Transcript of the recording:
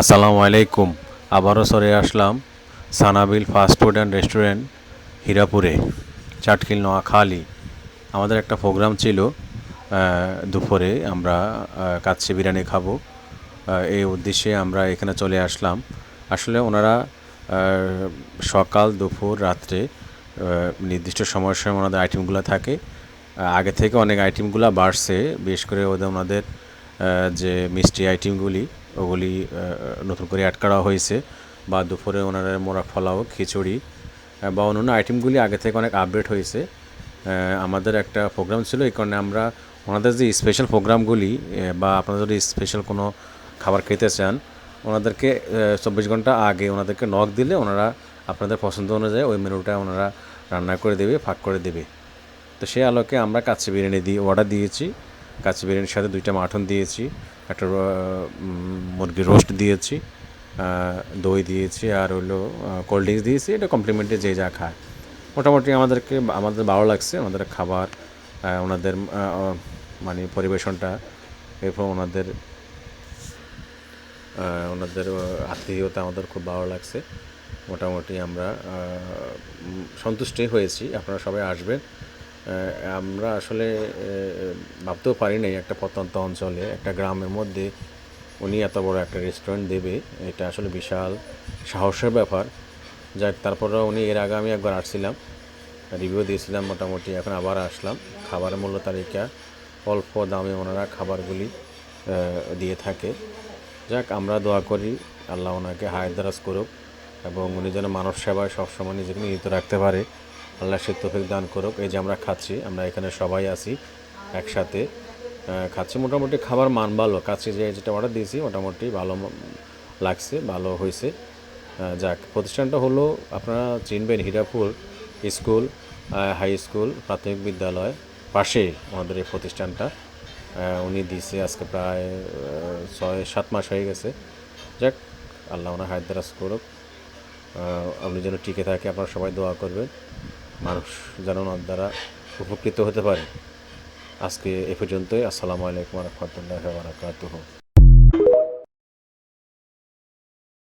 আসসালামু আলাইকুম। আবারও সরে আসলাম Sanabil fast food and restaurant হীরাপুরে Chatkhil Noakhali. আমাদের একটা প্রোগ্রাম ছিল দুপুরে আমরা কাচ্চি বিরিয়ানি খাব। এই উদ্দেশ্যে আমরা এখানে চলে আসলাম। আসলে ওনারা সকাল, দুপুর, রাত্রে নির্দিষ্ট সময়ের সময় ওনাদের আইটেমগুলো থাকে। আগে থেকে অনেক আইটেমগুলো বাড়ছে, বিশেষ করে ওদের ওনাদের যে মিষ্টি আইটেমগুলি, ওগুলি নতুন করে অ্যাড করা হয়েছে। বা দুপুরে ওনারা মোরা ফলাও খিচুড়ি বা অন্যান্য আইটেমগুলি আগে থেকে অনেক আপডেট হয়েছে। আমাদের একটা প্রোগ্রাম ছিল, এই কারণে আমরা ওনাদের যে স্পেশাল প্রোগ্রামগুলি বা আপনারা যদি স্পেশাল কোনো খাবার খেতে চান, ওনাদেরকে চব্বিশ ঘণ্টা আগে ওনাদেরকে নক দিলে ওনারা আপনাদের পছন্দ অনুযায়ী ওই মেনুটা ওনারা রান্না করে দেবে ফাঁক করে দেবে। তো সেই আলোকে আমরা কাচ্চি বিরিয়ানি দিয়ে অর্ডার দিয়েছি। কাচ্চি বিরিয়ানির সাথে দুইটা মাটন দিয়েছি, একটা মুরগির রোস্ট দিয়েছি দই দিয়েছি আর হলো কোল্ড ড্রিঙ্কস দিয়েছি, এটা কমপ্লিমেন্টে যে যা খায়। মোটামুটি আমাদেরকে, আমাদের ভালো লাগছে, আমাদের খাবার ওনাদের মানে পরিবেশনটা, এরপর ওনাদের ওনাদের আত্মীয়তা আমাদের খুব ভালো লাগছে। মোটামুটি আমরা সন্তুষ্টই হয়েছি, আপনারা সবাই আসবেন। আমরা আসলে ভাবতেও পারি নাই একটা প্রত্যন্ত অঞ্চলে, একটা গ্রামের মধ্যে উনি এত বড় একটা রেস্টুরেন্ট দেবে। এটা আসলে বিশাল সাহসের ব্যাপার। যাক, তারপরেও উনি এর আগে আমি একবার আসছিলাম রিভিউ দিয়েছিলাম মোটামুটি, এখন আবার আসলাম। খাবারের মূল্য তালিকা অল্প দামে ওনারা খাবারগুলি দিয়ে থাকে। যাক, আমরা দোয়া করি আল্লাহ ওনাকে হায়াত দারাজ করুক এবং উনি যেন মানব সেবায় সবসময় নিজেকে নিয়োজিত রাখতে পারে। আল্লাহ সে তৌফিক দান করুক। এই যে আমরা খাচ্ছি, আমরা এখানে সবাই আছি, একসাথে খাচ্ছি। মোটামুটি খাবার মান ভালো। কাছে যে যেটা অর্ডার দিয়েছি, মোটামুটি ভালো লাগছে, ভালো হয়েছে। যাক, প্রতিষ্ঠানটা হলো আপনারা চিনবেন হীরাপুর স্কুল হাই স্কুল, প্রাথমিক বিদ্যালয় পাশেই আমাদের এই প্রতিষ্ঠানটা। উনি দিছে আজকে প্রায় ছয়, সাত মাস হয়ে গেছে। যাক, আল্লাহ ওনার হায়দারাজ করুক। আপনি যেন টিকে থাকে, আপনারা সবাই দোয়া করবেন। মানুষ যেন ওনার দ্বারা উপকৃত হতে পারে। আজকে এ পর্যন্তই। আসসালামু আলাইকুম রহমতুল্লাহ বারাকাতুহ।